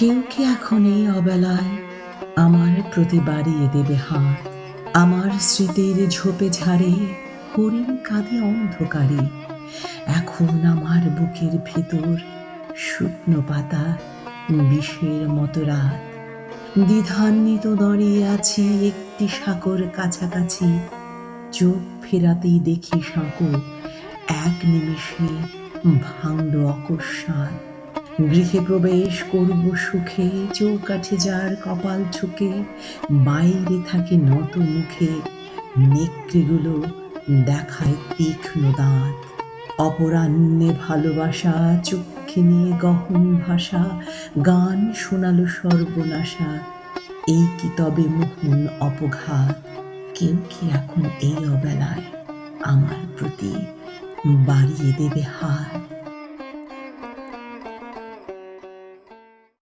কেউ কি এখন এই অবেলায় আমার প্রতি বাড়িয়ে দেবে হাত আমার স্মৃতির ঝোপে ঝাড়ে হরিণ কাঁদে অন্ধকারে। এখন আমার বুকের ভেতর শুকনো পাতা, বিষের মতো রাত। দ্বিধান্বিত দাঁড়িয়ে আছি একটি সাঁকর কাছাকাছি। চোখ ফেরাতেই দেখি সাঁকো, এক নিমিষে ভাঙল অকস্মাৎ। গৃহে প্রবেশ করব সুখে, চৌকাঠে যার কপাল ঝুঁকে, বাইরে থাকে নত মুখে, নেকড়েগুলো দেখায় তীক্ষ্ণ দাঁত। অপরাহ্নে ভালোবাসা চক্ষে নিয়ে গহন ভাষা, গান শোনালো সর্বনাশা, এই কি তবে মোহন অপঘাত? কেউ কি এখন এই অবেলায় আমার প্রতি বাড়িয়ে দেবে হাত?